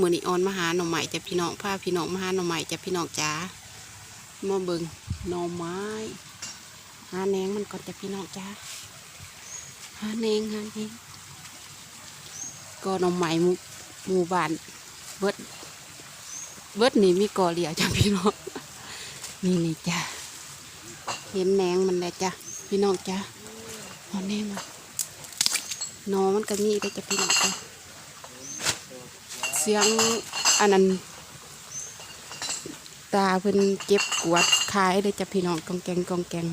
มือนี่ออนมาหาหน่อใหม่จะพี่น้องพาพี่น้องมาหาหน่อใหม่จะพี่น้องจ้ามาเบิงหน่อไม้หาแนงมันก่อนจะพี่น้องจ้าหาแนงหาแนงก็หน่อใหม่หมู่หมู่บ้านเบิดเบิดนี่มีกอเหลี่ยจ้ะพี่น้องนี่นี่จ้าเห็นแนงมันแล้วจ้ะพี่น้องจ้าหาแนงมันนอมันก็มีได้จ้ะพี่น้องจ้า เสียงอันนั้นตาเพิ่นเจ็บกวดคายเลยจ้ะพี่น้องกองแกงกองแกง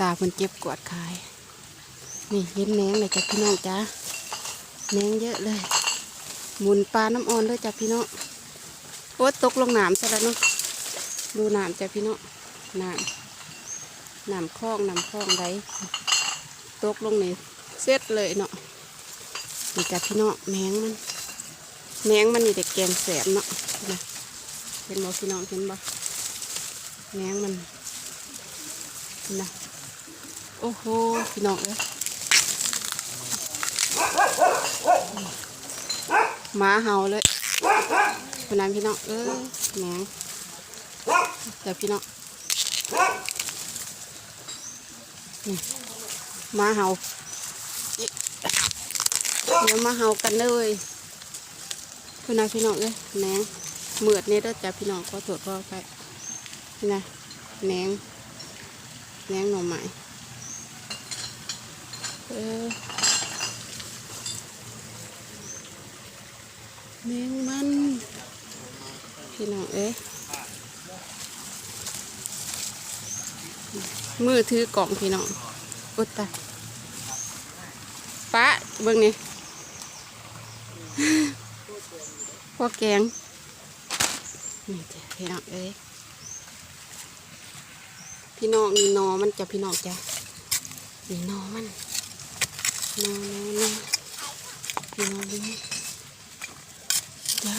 ตาเพิ่นเจ็บกวดคาย นี่เห็นแหนงเลยจ้ะพี่น้องจ้าแหนงเยอะเลย หมุนปลาน้ำอ่อนเลยจ้ะพี่น้องโอ้ตกลงน้ำซะแล้วเนาะดูน้ำจ้ะพี่น้องน้ำน้ำคลองน้ำคลองไรตกลงนี่เสร็จเลยเนาะนี่จ้ะพี่น้องแหนงมัน แมงมันนี่แต่แกงแสบเนาะนะเห็นบ่พี่น้องเห็นบ่แมงมันนะโอ้โหพี่น้องเอ้ยหมาเห่าเลยพี่น้องพี่น้องเอ้ยแมงเดี๋ยวพี่น้องนี่หมาเห่าเดี๋ยวมาเห่ากันเลย พี่น้องพี่น้องเอ้ยแหนงเมือดเนี่ยด้จ้ะพี่น้องขอตรวจพ่อไปนี่นะแหนงแหนงหน่อไม้เออแหนงมันพี่น้องเอ้ยมือถือกล่องพี่น้องอุดตาป้าเบิ่งนี่ พวกแกงนี่จ้ะพี่น้องเอ้ยพี่น้องนี่นอมันจะพี่น้องจ้ะนี่นอมันนอนอนอพี่น้องนี่จ้า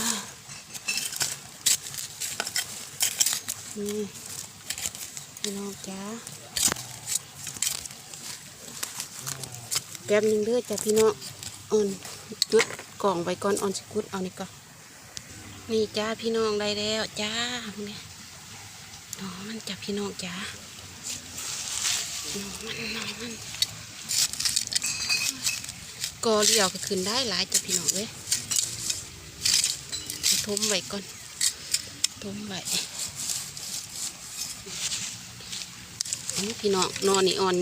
นี่พี่น้องจ้าแป๊บหนึงเด้อจ้ะพี่น้องอ่อนจุด กล่องไว้ก่อนอ่อนสิกุดเอานี่ก่อนนี่จ้าพี่น้องได้แล้วจ้าเนี่ยน้องมันจ้าพี่น้องจ้าน้องมันน้องมันกอเลี้ยวก็ขึ้นได้หลายจ้าพี่น้องเอ้ยเอาทมไว้ก่อนทมไว้พี่น้องนอนนี่อ่อน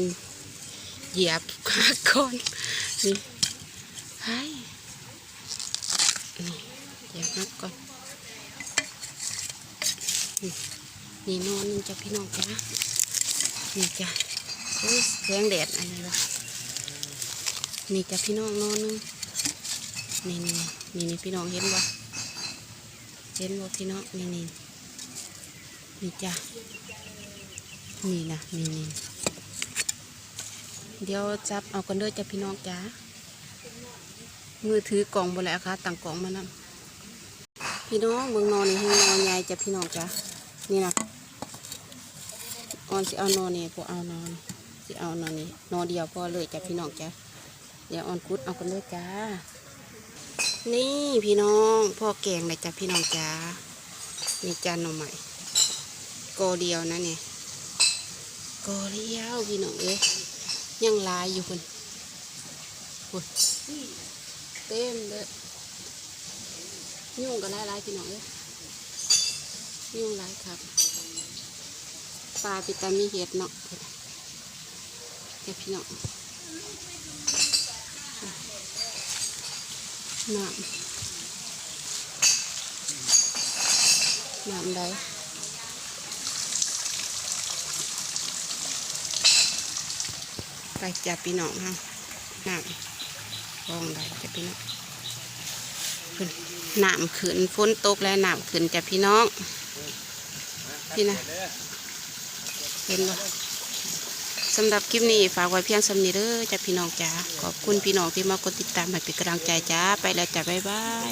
เหยียบขาก่อนนี่ไห้นี่เหยียบนักก่อน นี่นอนจะพี่น้องจ้านี่จ้ะโอ้ยแสงแดดอะไรวะนี่จ้ะพี่น้องนอนนึงนี่นี่นี่นี่พี่น้องเห็นบ่เห็นบ่พี่น้องนี่นี่นี่จ้ะนี่นะนี่นี่เดี๋ยวจับเอากันเด้อจ้ะพี่น้องจ้ามือถือกล่องบนแล้วค่ะต่างกล่องมานั่พี่น้องเมืองนอนนี่ให้นอนใหญ่จ้ะพี่น้องจ้า นี่นะออนสิเอานอนนี่พวกเอานอนสิเอานอนนี่นอนเดียวพอเลยจ้ะพี่น้องจ้ะเดี๋ยวออนกุดเอากันเลยจ้า นี่พี่น้องพ่อแกงเลยจ้ะพี่น้องจ้านี่จานหน่อใหม่โกเดียวนะเนี่ยโกเดียวพี่น้องเอ้ยยังลายอยู่คนคนเต็มเลยยุ่งกันหลายๆพี่น้องเอ้ย ยุ่งไรครับปลาปิตามีเห็ดเนาะแกพี่เนาะน้ำน้ำใดไปจับพี่น้องฮะน้ำฟองใดจับพี่น้องนน้ำขึ้นฝนตกแล้วน้ำขึ้นจับพี่น้อง พี่นะเห็นบ่สำหรับคลิปนี้ฝากไว้เพียงสำนีเด้อจ้าพี่น้องจ้าขอบคุณพี่น้องที่มากดติดตามให้เป็นกำลังใจจ้าไปแล้วจ้าบ๊ายบาย